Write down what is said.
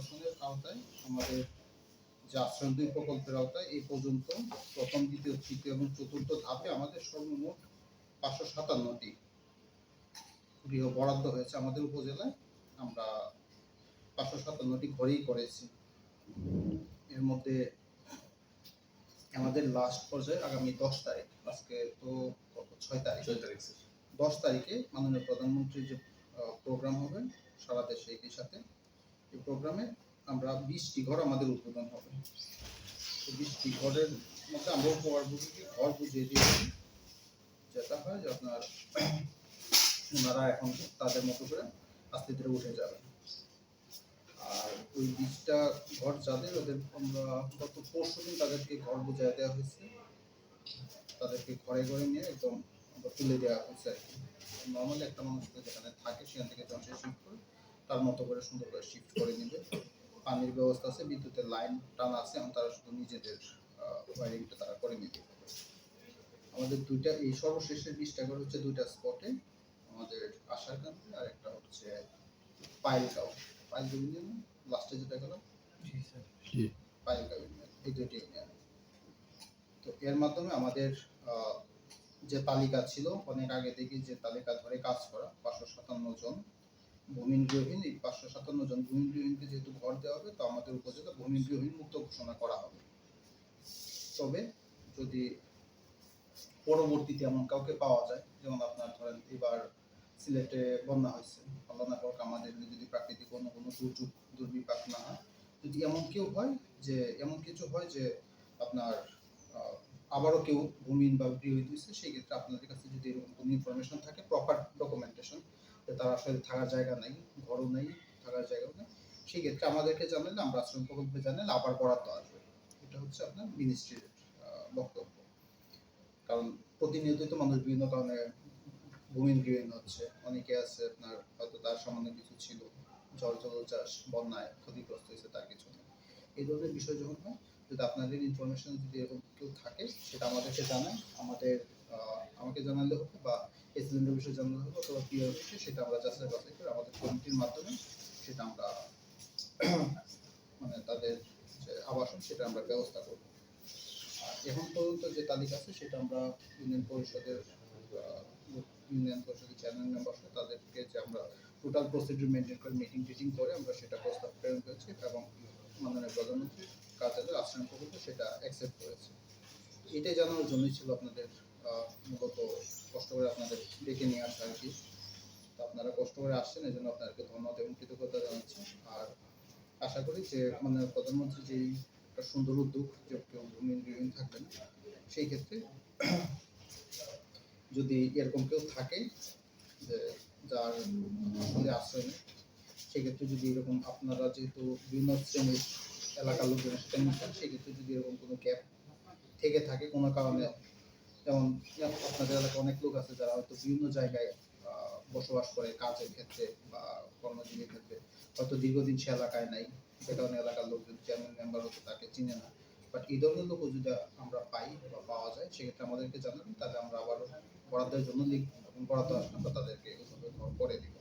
পুনর্বাসনের আওতায় আমাদের যে আশ্রয় দুই প্রকল্পের আওতায় এই পর্যন্ত প্রথম দ্বিতীয় তৃতীয় এবং চতুর্থ ধাপে আমাদের সর্বমোট পাঁচশো সাতান্নটি গৃহ বরাদ্দ হয়েছে আমাদের উপজেলায়। আমরা পাঁচশো সাতান্নটি ঘরেই করেছি। এর মধ্যে আমাদের লাস্ট পর্যায়ে আগামী দশ তারিখ আজকে তো ছয় তারিখ। ছয় তারিখ দশ তারিখে মাননীয় প্রধানমন্ত্রীর যে প্রোগ্রাম হবে সারা দেশে একই সাথে এই প্রোগ্রামে আমরা বিশটি ঘর আমাদের উদ্বোধন হবে। বিশটি ঘরের মধ্যে আমরা উপহার বুঝিয়ে ঘর বুঝিয়ে দিয়েছি। যেটা হয় যে আপনার ওনারা এখন তাদের মতো করে আস্তে ধীরে উঠে যাবে। আর ওই বিশটা ঘর যাদের, ওদের আমরা গত পরশু দিন তাদেরকে ঘর বুঝিয়ে দেওয়া হয়েছে। তাদেরকে ঘরে ঘরে নিয়ে একদম তুলে দেওয়া হয়েছে আর কি। নর্মালি একটা মানুষ যেখানে থাকে সেখান থেকে যখন শিফট করে তার মতো করে সুন্দর করে শিফট করে নেবে। পানির ব্যবস্থা আছে বিদ্যুতের লাইন টানা আছে এবং তারা শুধু নিজেদের ওয়ারিংটা তারা করে নিতে পারবে আমাদের দুইটা এই সর্বশেষের বিশটা করে হচ্ছে দুইটা স্পটে আমাদের আশার কান্তি আর একটা হচ্ছে পাইলগাঁও পাইলগাঁও ইউনিয়ন লাস্টে যেটা গেল পাইলগাঁও ইউনিয়ন এই দুইটি ইউনিয়ন তো এর মাধ্যমে আমাদের আহ, যে তালিকা ছিল অনেক আগে থেকে যে তালিকা ধরে কাজ করা পাঁচশো সাতান্ন জন ভূমিন গৃহহীন, এই পাঁচশো সাতান্ন জন ভূমিন গৃহহীনকে যেহেতু ঘর দেওয়া হবে, তো আমাদের উপজেলা ভূমিন গৃহহীন মুক্ত ঘোষণা করা হবে। তবে যদি পরবর্তীতে এমন কাউকে পাওয়া যায়, যেমন আপনার ধরেন এবার সিলেটে বন্যা হয়েছে আল্লাহ হোক, আমাদের যদি প্রাকৃতিক অন্য কোনো দুর্যোগ, দুর্বিপাক না হয়, যদি এমন কেউ হয় যে, এমন কিছু হয় যে আপনার আবারও কেউ ভূমিহীন বা গৃহহীন হয়েছে, সেই ক্ষেত্রে আপনাদের কাছে যদি এরকম কোনো ইনফরমেশন থাকে প্রপার ডকুমেন্টেশন তার আসলে থাকার জায়গা নেই, ঘরও নেই, থাকার জায়গাও নেই। সেই ক্ষেত্রে আমাদেরকে জানালে, আমরা আশ্রম প্রকল্পে জানালে আবার বরাদ্দ আসবে। এটা হচ্ছে আপনার মিনিস্ট্রির বক্তব্য। কারণ প্রতিনিয়তই তো মানুষ বিভিন্ন কারণে ভূমিহীন গৃহহীন হচ্ছে। অনেকে আছে আপনার হয়তো তার সামান্য কিছু ছিল, ঝড় চাষ, বন্যায় ক্ষতিগ্রস্ত হয়েছে তার কিছু নেই এই ধরনের বিষয় যখন হয়, যদি আপনাদের ইনফরমেশন যদি এরকম কেউ থাকে, সেটা আমাদেরকে জানায়। আমাদের আমাকে জানালে হবে বা এসিলেন্টের বিষয়ে জানালে হবে অথবা পিওর বিষয়ে সেটা আমরা যাচাই বাছাই করে আমাদের কমিটির মাধ্যমে সেটা আমরা মানে তাদের যে আবাসন, সেটা আমরা ব্যবস্থা করব। এখন পর্যন্ত যে তালিকা আছে, সেটা আমরা ইউনিয়ন পরিষদের ইউনিয়ন পরিষদের চেয়ারম্যান মেম্বার তাদেরকে যে আমরা টোটাল প্রসিডিউর মেনটেন করে মিটিং টিটিং করে আমরা সেটা প্রস্তাব প্রেরণ করেছি এবং মাননীয় প্রধানমন্ত্রীর কার্যালয় আশ্রম প্রকল্প সেটা অ্যাকসেপ্ট করেছে। এটাই জানানোর জন্যই ছিল আপনাদের মূলত কষ্ট করে আপনাদের ডেকে নিয়ে আসা আর কি। তো আপনারা কষ্ট করে আসছেন এই জন্য আপনাদেরকে ধন্যবাদ এবং কৃতজ্ঞতা জানাচ্ছি। আর আশা করি যে মাননীয় প্রধানমন্ত্রী যেই একটা সুন্দর উদ্যোগ যে কেউ ভূমি থাকবেন, সেই ক্ষেত্রে যদি এরকম কেউ থাকে যে যার আসলে আশ্রয় নেই সেক্ষেত্রে যদি এরকম আপনারা যেহেতু বিভিন্ন শ্রেণির এলাকার লোকজনের সেক্ষেত্রে যদি এরকম কোনো গ্যাপ থেকে থাকে কোনো কারণে যেমন আপনাদের এলাকায় অনেক লোক আছে যারা হয়তো বিভিন্ন জায়গায় বসবাস করে কাজের ক্ষেত্রে বা কর্মজীবীর ক্ষেত্রে। হয়তো দীর্ঘদিন সে এলাকায় নাই, সে কারণে এলাকার লোক যদি চেয়ারম্যান, মেম্বার হতো তাকে চিনে না। বাট এই ধরনের লোকও যদি আমরা পাই বা পাওয়া যায়, সেক্ষেত্রে আমাদেরকে জানাবেন, তাহলে আমরা আবারও বরাদ্দের জন্য লিখব এবং বরাদ্দ আসলে আমরা তাদেরকে করে দিব।